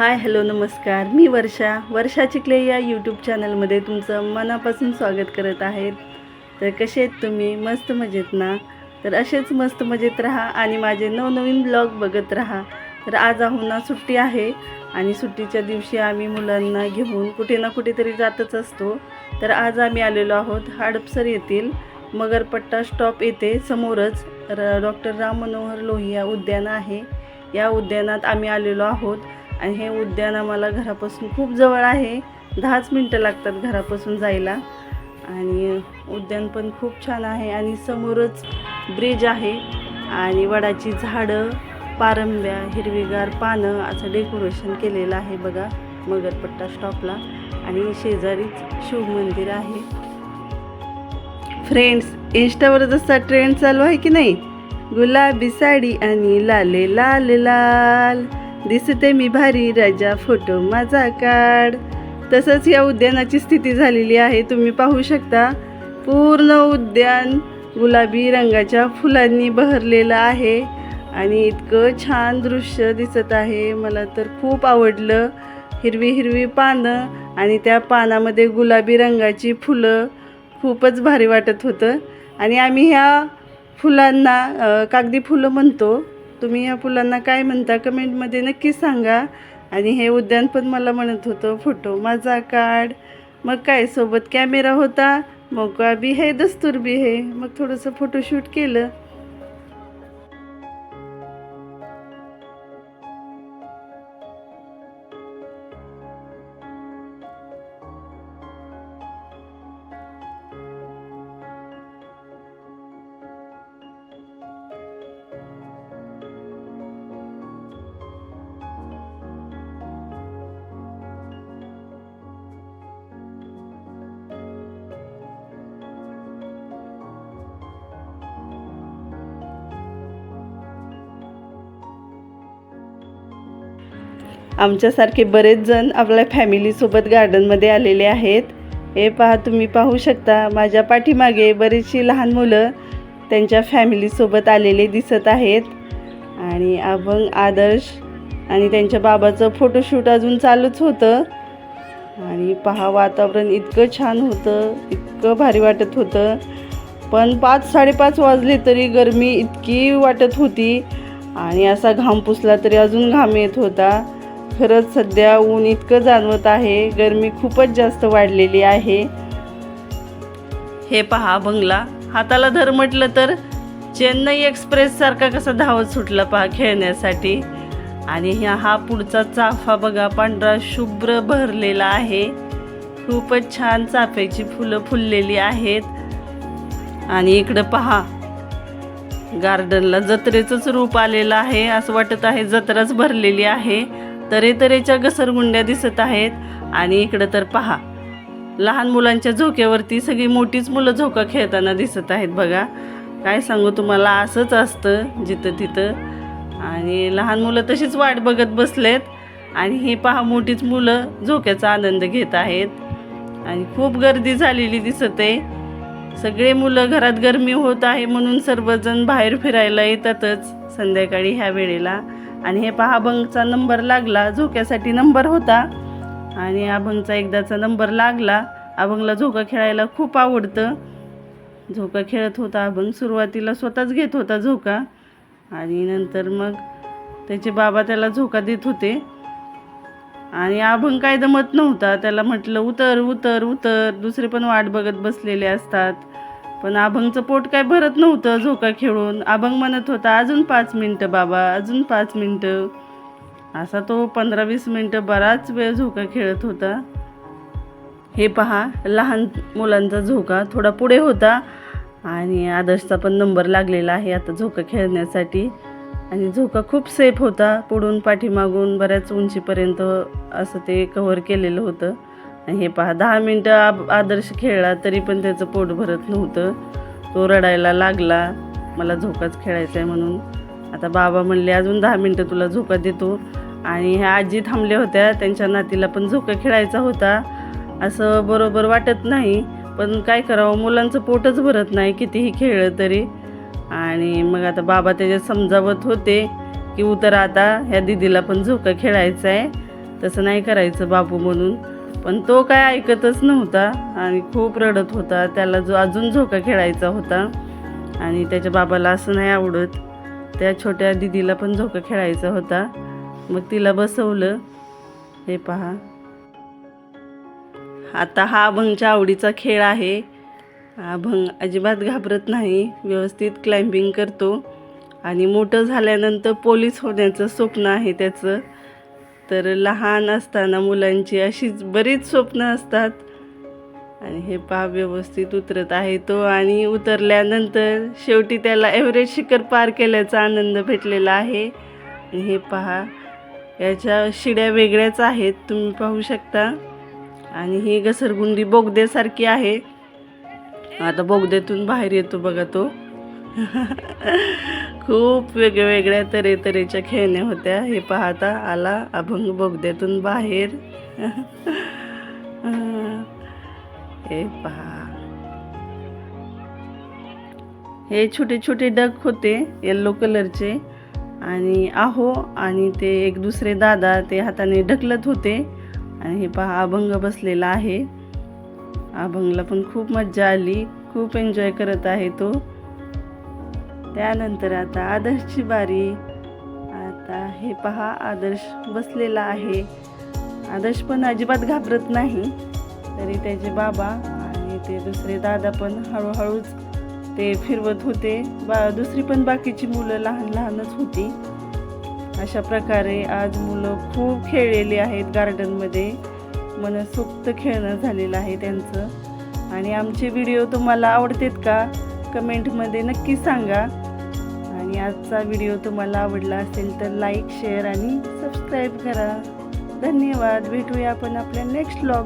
Hi hello नमस्कार. मी वर्षा. वर्षा चिखले या YouTube चॅनलमध्ये तुमचं मनापासून स्वागत करत आहेत. तर कसे आहेत तुम्ही? मस्त मजेत ना? तर असेच मस्त मजेत राहा आणि माझे नवनवीन ब्लॉग बघत राहा. तर आज आहोना सुट्टी आहे आणि सुट्टीच्या दिवशी आम्ही मुलांना घेऊन कुठे ना कुठेतरी जातच असतो. तर आज आम्ही आलेलो आहोत हडपसर येथील मगरपट्टा स्टॉप येथे समोरच. र डॉक्टर राम मनोहर लोहिया उद्यान आहे. या उद्यानात आम्ही आलेलो आहोत. आणि हे उद्यान आम्हाला घरापासून खूप जवळ आहे. दहाच मिनटं लागतात घरापासून जायला. आणि उद्यान पण खूप छान आहे आणि समोरच ब्रिज आहे. आणि वडाची झाडं पारंब्या हिरवीगार पानं असं डेकोरेशन केलेलं आहे बघा मगरपट्टा स्टॉपला आणि शेजारीच शिवमंदिर आहे. फ्रेंड्स इंस्टावर जसा ट्रेंड चालू आहे की नाही? गुलाबी साडी आणि लाले लाल लाल. दिसते मी भारी राजा फोटो माझा काढ तसंच या उद्यानाची स्थिती झालेली आहे तुम्ही पाहू शकता. पूर्ण उद्यान गुलाबी रंगाच्या फुलांनी बहरलेलं आहे आणि इतकं छान दृश्य दिसत आहे. मला तर खूप आवडलं. हिरवी हिरवी पानं आणि त्या पानामध्ये गुलाबी रंगाची फुलं खूपच भारी वाटत होतं. आणि आम्ही ह्या फुलांना कागदी फुलं म्हणतो. तुम्ही या फुलांना काय म्हणता? कमेंटमध्ये नक्की सांगा. आणि हे उद्यान पण मला म्हणत होतं फोटो माझा काढ. मग काय सोबत कॅमेरा होता. मोका बी है दस्तूर बी है. मग थोडंसं फोटोशूट केलं. आमच्यासारखे बरेच जण आपल्या फॅमिलीसोबत गार्डनमध्ये आलेले आहेत. हे पहा तुम्ही पाहू शकता माझ्या पाठीमागे बरीचशी लहान मुलं त्यांच्या फॅमिलीसोबत आलेले दिसत आहेत. आणि अभंग आदर्श आणि त्यांच्या बाबाचं फोटोशूट अजून चालूच होतं. आणि पहा वातावरण इतकं छान होतं इतकं भारी वाटत होतं. पण पाच साडेपाच वाजले तरी गरमी इतकी वाटत होती. आणि असा घाम पुसला तरी अजून घाम येत होता. खरंच सध्या ऊन इतकं जाणवत आहे गरमी खूपच जास्त वाढलेली आहे. हे पहा बंगला हाताला धर म्हटलं तर चेन्नई एक्सप्रेस सारखा कसा धावत सुटला पहा खेळण्यासाठी. आणि ह्या हा पुढचा चाफा बघा पांढरा शुभ्र भरलेला आहे. खूपच छान चाफ्याची फुलं फुललेली आहेत. आणि इकडं पहा गार्डनला जत्रेचंच रूप आलेलं आहे असं वाटत आहे जत्राच भरलेली आहे. तऱ्हेतऱ्हेच्या घसरगुंड्या दिसत आहेत. आणि इकडं तर पहा लहान मुलांच्या झोक्यावरती सगळी मोठीच मुलं झोका खेळताना दिसत आहेत बघा. काय सांगू तुम्हाला असंच असतं जिथं तिथं. आणि लहान मुलं तशीच वाट बघत बसलेत. आणि ही पहा मोठीच मुलं झोक्याचा आनंद घेत आहेत. आणि खूप गर्दी झालेली दिसत. आहे सगळे मुलं घरात गरमी होत आहे म्हणून सर्वजण बाहेर फिरायला येतातच संध्याकाळी ह्या वेळेला. आणि हे पहा अभंगचा नंबर लागला. झोक्यासाठी नंबर होता. आणि अभंगचा एकदाचा नंबर लागला. अभंगला झोका खेळायला खूप आवडतं. झोका खेळत होता अभंग. सुरुवातीला स्वतःच घेत होता झोका. आणि नंतर मग त्याचे बाबा त्याला झोका देत होते. आणि अभंग काय दमत नव्हता. त्याला म्हटलं उतर उतर उतर. दुसरे पण वाट बघत बसलेले असतात. पण अभंगचं पोट काय भरत नव्हतं झोका खेळून. अभंग म्हणत होता अजून पाच मिनटं बाबा अजून पाच मिनटं. असा तो पंधरा वीस मिनटं बराच वेळ झोका खेळत होता. हे पहा लहान मुलांचा झोका थोडा पुढे होता आणि आदर्शचा पण नंबर लागलेला आहे आता झोका खेळण्यासाठी. आणि झोका खूप सेफ होता पुढून पाठीमागून बऱ्याच उंचीपर्यंत असं ते कव्हर केलेलं होतं. हे पहा दहा मिनटं आ आदर्श खेळला तरी पण त्याचं पोट भरत नव्हतं. तो रडायला लागला. मला झोकाच खेळायचा आहे म्हणून. आता बाबा म्हणले अजून दहा मिनटं तुला झोका देतो. आणि ह्या आजी थांबल्या होत्या. त्यांच्या नातीला पण झोका खेळायचा होता. असं बरोबर वाटत नाही. पण काय करावं मुलांचं पोटच भरत नाही कितीही खेळलं तरी. आणि मग आता बाबा त्याच्यात समजावत होते की उतर आता ह्या दिदीला पण झोका खेळायचा आहे तसं नाही करायचं बाबू म्हणून. पण तो काय ऐकतच नव्हता आणि खूप रडत होता. त्याला जो अजून झोका खेळायचा होता आणि त्याच्या बाबाला असं नाही आवडत. त्या छोट्या दिदीला पण झोका खेळायचा होता. मग तिला बसवलं. हे पहा. आता हा अभंगच्या आवडीचा खेळ आहे. अभंग अजिबात घाबरत नाही. व्यवस्थित क्लाइम्बिंग करतो. आणि मोठं झाल्यानंतर पोलीस होण्याचं स्वप्न आहे त्याचं. तर लहान असताना मुलांची अशीच बरीच स्वप्न असतात. आणि हे पहा व्यवस्थित उतरत आहे तो आणि उतरल्यानंतर शेवटी त्याला एव्हरेज शिखर पार केल्याचा आनंद भेटलेला आहे. आणि हे पहा याच्या शिड्या वेगळ्याच आहेत तुम्ही पाहू शकता. आणि ही घसरगुंडी बोगद्यासारखी आहे. आता बोगद्यातून बाहेर येतो बघा तो. खूप वेगवेगळ्या तऱ्हे तरे तऱ्हेच्या खेळण्या होत्या. हे पाहता आला अभंग बोगद्यातून बाहेर. हे पहा. हे छोटे छोटे डक होते येल्लो कलरचे आणि आहो आणि ते एक दुसरे दादा ते हाताने ढकलत होते. आणि हे पहा अभंग बसलेला आहे. अभंगला पण खूप मज्जा आली. खूप एन्जॉय करत आहे तो. त्यानंतर आता आदर्शची बारी. आता हे पहा आदर्श बसलेला आहे. आदर्श पण अजिबात घाबरत नाही. तरी त्याचे बाबा आणि ते दुसरे दादा पण हळूहळूच ते फिरवत होते. बा दुसरी पण बाकीची मुलं लहान लहानच होती. अशा प्रकारे आज मुलं खूप खेळलेली आहेत गार्डनमध्ये मनसोक्त खेळणं झालेलं आहे त्यांचं. आणि आमचे व्हिडिओ तुम्हाला आवडतात का? कमेंटमध्ये नक्की सांगा. आणि आजचा व्हिडिओ तुम्हाला आवडला असेल तर लाईक शेअर आणि सबस्क्राईब करा. धन्यवाद. भेटूया आपण आपल्या नेक्स्ट ब्लॉग